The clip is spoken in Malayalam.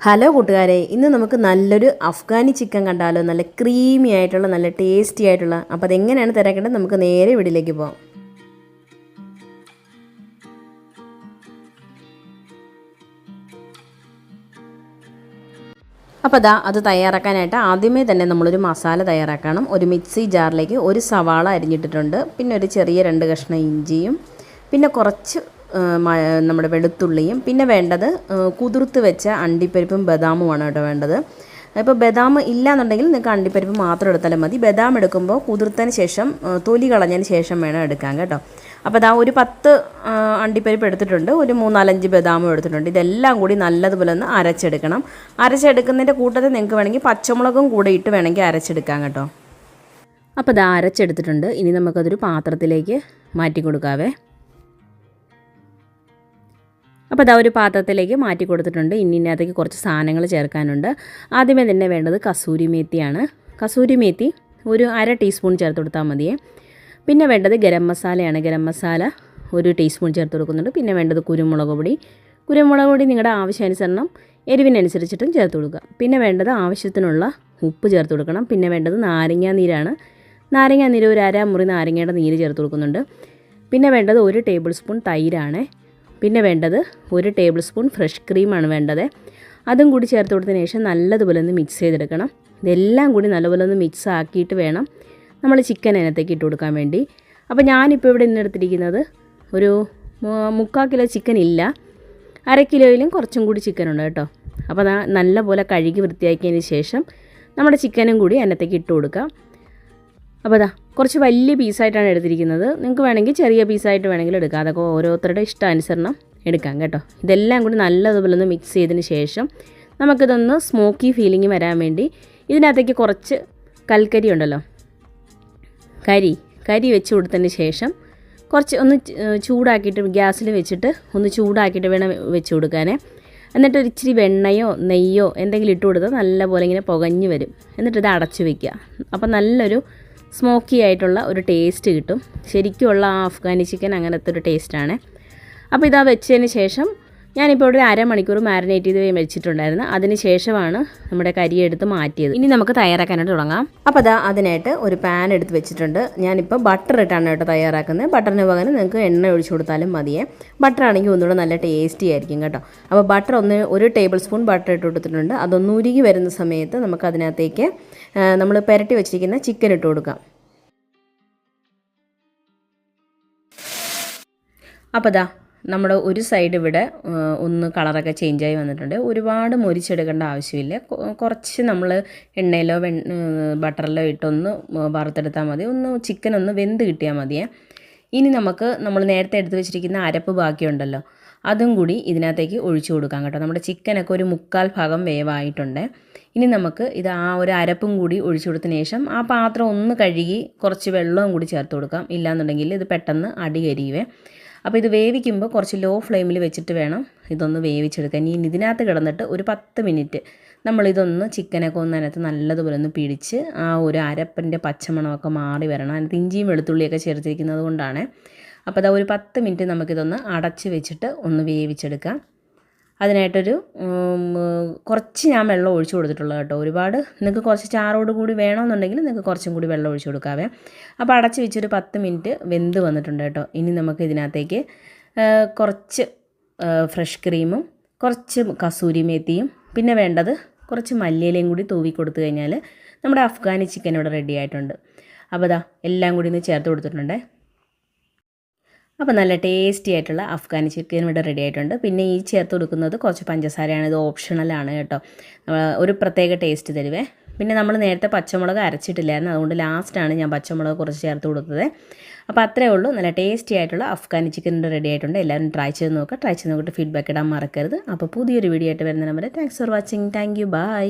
ഹലോ കൂട്ടുകാരെ ഇന്ന് നമുക്ക് നല്ലൊരു അഫ്ഗാനി ചിക്കൻ കണ്ടാലോ? നല്ല ക്രീമി ആയിട്ടുള്ള നല്ല ടേസ്റ്റി ആയിട്ടുള്ള. അപ്പോൾ അതെങ്ങനെയാണ് തിരക്കേണ്ടത്? നമുക്ക് നേരെ വീടിലേക്ക് പോകാം അപ്പോൾ അതാ അത് തയ്യാറാക്കാനായിട്ട് ആദ്യമേ തന്നെ നമ്മളൊരു മസാല തയ്യാറാക്കണം. ഒരു മിക്സി ജാറിലേക്ക് ഒരു സവാള അരിഞ്ഞിട്ടിട്ടുണ്ട്. പിന്നെ ഒരു ചെറിയ രണ്ട് കഷ്ണം ഇഞ്ചിയും. പിന്നെ കുറച്ച് നമ്മുടെ വെളുത്തുള്ളിയും. പിന്നെ വേണ്ടത് കുതിർത്ത് വെച്ച അണ്ടിപ്പരിപ്പും ബദാമുമാണ് കേട്ടോ വേണ്ടത്. ഇപ്പോൾ ബദാം ഇല്ലാന്നുണ്ടെങ്കിൽ നിങ്ങൾക്ക് അണ്ടിപ്പരിപ്പ് മാത്രം എടുത്താലും മതി. ബദാം എടുക്കുമ്പോൾ കുതിർത്തതിന് ശേഷം തൊലി കളഞ്ഞതിന് ശേഷം വേണം എടുക്കാൻ കേട്ടോ. അപ്പോൾ അതാ ഒരു പത്ത് അണ്ടിപ്പരിപ്പ് എടുത്തിട്ടുണ്ട്. ഒരു മൂന്നാലഞ്ച് ബദാമും എടുത്തിട്ടുണ്ട്. ഇതെല്ലാം കൂടി നല്ലതുപോലെ ഒന്ന് അരച്ചെടുക്കണം. അരച്ചെടുക്കുന്നതിന്റെ കൂട്ടത്തിൽ നിങ്ങൾക്ക് വേണമെങ്കിൽ പച്ചമുളകും കൂടെ ഇട്ട് വേണമെങ്കിൽ അരച്ചെടുക്കാം കേട്ടോ. അപ്പോൾ ഇത് അരച്ചെടുത്തിട്ടുണ്ട്. ഇനി നമുക്കതൊരു പാത്രത്തിലേക്ക് മാറ്റി കൊടുക്കാവേ. അപ്പോൾ അതാ ഒരു പാത്രത്തിലേക്ക് മാറ്റി കൊടുത്തിട്ടുണ്ട്. ഇനി ഇതിനകത്തേക്ക് കുറച്ച് സാധനങ്ങൾ ചേർക്കാനുണ്ട്. ആദ്യമേ തന്നെ വേണ്ടത് കസൂരി മേത്തിയാണ്. കസൂരി മേത്തി ഒരു അര ടീസ്പൂൺ ചേർത്ത് കൊടുത്താൽ മതിയേ. പിന്നെ വേണ്ടത് ഗരം മസാലയാണ്. ഗരം മസാല ഒരു ടീസ്പൂൺ ചേർത്ത് കൊടുക്കുന്നുണ്ട്. പിന്നെ വേണ്ടത് കുരുമുളക് പൊടി. കുരുമുളക് പൊടി നിങ്ങളുടെ ആവശ്യാനുസരണം എരിവിനനുസരിച്ചിട്ടും ചേർത്ത് കൊടുക്കുക. പിന്നെ വേണ്ടത് ആവശ്യത്തിനുള്ള ഉപ്പ് ചേർത്ത് കൊടുക്കണം. പിന്നെ വേണ്ടത് നാരങ്ങാ നീരാണ്. നാരങ്ങാ നീര് ഒരു അര മുറി നാരങ്ങയുടെ നീര് ചേർത്ത് കൊടുക്കുന്നുണ്ട്. പിന്നെ വേണ്ടത് ഒരു ടേബിൾ സ്പൂൺ തൈരാണ്. പിന്നെ വേണ്ടത് ഒരു ടേബിൾ സ്പൂൺ ഫ്രഷ് ക്രീമാണ് വേണ്ടത്. അതും കൂടി ചേർത്ത് കൊടുത്തതിന് ശേഷം നല്ലതുപോലെ ഒന്ന് മിക്സ് ചെയ്തെടുക്കണം. ഇതെല്ലാം കൂടി നല്ലപോലെ ഒന്ന് മിക്സ് ആക്കിയിട്ട് വേണം നമ്മൾ ചിക്കൻ അതിനകത്തേക്ക് ഇട്ട് കൊടുക്കാൻ വേണ്ടി. അപ്പോൾ ഞാനിപ്പോൾ ഇവിടെ ഇന്ന് എടുത്തിരിക്കുന്നത് ഒരു മുക്കാൽ കിലോ ചിക്കൻ ഇല്ല. അര കിലോയിലും കുറച്ചും കൂടി ചിക്കൻ ഉണ്ട് കേട്ടോ. അപ്പോൾ നല്ലപോലെ കഴുകി വൃത്തിയാക്കിയതിന് ശേഷം നമ്മുടെ ചിക്കനും കൂടി അതിനകത്തേക്ക് ഇട്ട് കൊടുക്കാം. അപ്പോൾ അതാ കുറച്ച് വലിയ പീസായിട്ടാണ് എടുത്തിരിക്കുന്നത്. നിങ്ങൾക്ക് വേണമെങ്കിൽ ചെറിയ പീസായിട്ട് വേണമെങ്കിൽ എടുക്കാം. അതൊക്കെ ഓരോരുത്തരുടെ ഇഷ്ടാനുസരണം എടുക്കാം കേട്ടോ. ഇതെല്ലാം കൂടി നല്ലതുപോലെ ഒന്ന് മിക്സ് ചെയ്തതിന് ശേഷം നമുക്കിതൊന്ന് സ്മോക്കി ഫീലിംഗ് വരാൻ വേണ്ടി ഇതിനകത്തേക്ക് കുറച്ച് കൽക്കരി ഉണ്ടല്ലോ. കരി കരി വെച്ച് കൊടുത്തതിന് ശേഷം കുറച്ച് ഒന്ന് ചൂടാക്കിയിട്ട് ഗ്യാസിൽ വെച്ചിട്ട് ഒന്ന് ചൂടാക്കിയിട്ട് വേണം വെച്ച് കൊടുക്കാനേ. എന്നിട്ട് ഒരു ഇച്ചിരി വെണ്ണയോ നെയ്യോ എന്തെങ്കിലും ഇട്ട് കൊടുത്താൽ നല്ലപോലെ ഇങ്ങനെ പുകഞ്ഞ് വരും. എന്നിട്ട് ഇത് അടച്ചു വയ്ക്കുക അപ്പം നല്ലൊരു സ്മോക്കി ആയിട്ടുള്ള ഒരു ടേസ്റ്റ് കിട്ടും. ശരിക്കുമുള്ള ആ അഫ്ഗാനി ചിക്കൻ അങ്ങനത്തെ ഒരു ടേസ്റ്റാണ് അപ്പോൾ ഇതാ വെച്ചതിന് ശേഷം ഞാനിപ്പോൾ ഒരു അരമണിക്കൂർ മാരിനേറ്റ് ചെയ്ത് വെച്ചിട്ടുണ്ടായിരുന്നു. അതിന് ശേഷമാണ് നമ്മുടെ കരി എടുത്ത് മാറ്റിയത്. ഇനി നമുക്ക് തയ്യാറാക്കാനായിട്ട് തുടങ്ങാം. അപ്പോൾ അതാ അതിനായിട്ട് ഒരു പാൻ എടുത്ത് വെച്ചിട്ടുണ്ട്. ഞാനിപ്പോൾ ബട്ടർ ഇട്ടാണ് കേട്ടോ തയ്യാറാക്കുന്നത്. ബട്ടറിന് പകരം നിങ്ങൾക്ക് എണ്ണ ഒഴിച്ചു കൊടുത്താലും മതിയേ. ബട്ടർ ആണെങ്കിൽ ഒന്നുകൂടെ നല്ല ടേസ്റ്റി ആയിരിക്കും കേട്ടോ. അപ്പോൾ ബട്ടർ ഒന്ന് ഒരു ടേബിൾ സ്പൂൺ ബട്ടർ ഇട്ട് കൊടുത്തിട്ടുണ്ട്. അതൊന്ന് ഉരുകി വരുന്ന സമയത്ത് നമുക്ക് അതിനകത്തേക്ക് നമ്മൾ പുരട്ടി വെച്ചിരിക്കുന്ന ചിക്കൻ ഇട്ട് കൊടുക്കാം. അപ്പോൾ ദാ നമ്മുടെ ഒരു സൈഡ് ഇവിടെ ഒന്ന് കളറൊക്കെ ചേഞ്ചായി വന്നിട്ടുണ്ട്. ഒരുപാട് മൊരിച്ചെടുക്കേണ്ട ആവശ്യമില്ല. കുറച്ച് നമ്മൾ എണ്ണയിലോ വെ ബട്ടറിലോ ഇട്ടൊന്ന് വറുത്തെടുത്താൽ മതി. ഒന്ന് ചിക്കൻ ഒന്ന് വെന്ത് കിട്ടിയാൽ മതിയേ. ഇനി നമുക്ക് നമ്മൾ നേരത്തെ എടുത്ത് വെച്ചിരിക്കുന്ന അരപ്പ് ബാക്കിയുണ്ടല്ലോ അതും കൂടി ഇതിനകത്തേക്ക് ഒഴിച്ചു കൊടുക്കാം കേട്ടോ. നമ്മുടെ ചിക്കനൊക്കെ ഒരു മുക്കാൽ ഭാഗം വേവായിട്ടുണ്ട്. ഇനി നമുക്ക് ഇത് ആ ഒരു അരപ്പും കൂടി ഒഴിച്ചു കൊടുത്തതിന് ശേഷം ആ പാത്രം ഒന്ന് കഴുകി കുറച്ച് വെള്ളവും കൂടി ചേർത്ത് കൊടുക്കാം. ഇല്ലാന്നുണ്ടെങ്കിൽ ഇത് പെട്ടെന്ന് അടി കരിയുവേ അപ്പോൾ ഇത് വേവിക്കുമ്പോൾ കുറച്ച് ലോ ഫ്ലെയിമിൽ വെച്ചിട്ട് വേണം ഇതൊന്ന് വേവിച്ചെടുക്കാൻ. ഇനി ഇതിനകത്ത് കിടന്നിട്ട് ഒരു പത്ത് മിനിറ്റ് നമ്മളിതൊന്ന് ചിക്കനൊക്കെ ഒന്ന് അതിനകത്ത് നല്ലതുപോലെ ഒന്ന് പിടിച്ച് ആ ഒരു അരപ്പന്റെ പച്ചമണമൊക്കെ മാറി വരണം. അതിനകത്ത് ഇഞ്ചിയും വെളുത്തുള്ളിയൊക്കെ ചേർത്തിരിക്കുന്നത് കൊണ്ടാണ്. അപ്പോൾ അതാ ഒരു പത്ത് മിനിറ്റ് നമുക്കിതൊന്ന് അടച്ച് വെച്ചിട്ട് ഒന്ന് വേവിച്ചെടുക്കാം. അതിനായിട്ടൊരു കുറച്ച് ഞാൻ വെള്ളം ഒഴിച്ചു കൊടുത്തിട്ടുള്ളത് കേട്ടോ. ഒരുപാട് നിങ്ങൾക്ക് കുറച്ച് ചാറോട് കൂടി വേണമെന്നുണ്ടെങ്കിൽ നിങ്ങൾക്ക് കുറച്ചും കൂടി വെള്ളം ഒഴിച്ചു കൊടുക്കാവേ. അപ്പോൾ അടച്ച് വെച്ചൊരു പത്ത് മിനിറ്റ് വെന്ത് വന്നിട്ടുണ്ട് കേട്ടോ. ഇനി നമുക്ക് ഇതിനകത്തേക്ക് കുറച്ച് ഫ്രഷ് ക്രീമും കുറച്ച് കസൂരി മേത്തിയും പിന്നെ വേണ്ടത് കുറച്ച് മല്ലിയിലയും കൂടി തൂവി കൊടുത്തു കഴിഞ്ഞാൽ നമ്മുടെ അഫ്ഗാനി ചിക്കൻ ഇവിടെ റെഡി ആയിട്ടുണ്ട്. അപ്പോൾ അതാ എല്ലാം കൂടി ഒന്ന് ചേർത്ത് കൊടുത്തിട്ടുണ്ടേ. അപ്പോൾ നല്ല ടേസ്റ്റി ആയിട്ടുള്ള അഫ്ഗാനി ചിക്കൻ ഇവിടെ റെഡി ആയിട്ടുണ്ട്. പിന്നെ ഈ ചേർത്ത് കൊടുക്കുന്നത് കുറച്ച് പഞ്ചസാരയാണ്. ഇത് ഓപ്ഷണലാണ് കേട്ടോ. ഒരു പ്രത്യേക ടേസ്റ്റ് തരുവേ. പിന്നെ നമ്മൾ നേരത്തെ പച്ചമുളക് അരച്ചിട്ടില്ലായിരുന്നു. അതുകൊണ്ട് ലാസ്റ്റാണ് ഞാൻ പച്ചമുളക് കുറച്ച് ചേർത്ത് കൊടുത്തത്. അപ്പോൾ അത്രേ ഉള്ളൂ. നല്ല ടേസ്റ്റി ആയിട്ടുള്ള അഫ്ഗാനി ചിക്കൻ റെഡി ആയിട്ടുണ്ട്. എല്ലാവരും ട്രൈ ചെയ്ത് നോക്കുക ട്രൈ ചെയ്ത് നോക്കിയിട്ട് ഫീഡ്ബാക്ക് ഇടാൻ മറക്കരുത്. അപ്പോൾ പുതിയൊരു വീഡിയോ ആയിട്ട് വരുന്ന number thanks for watching thank you bye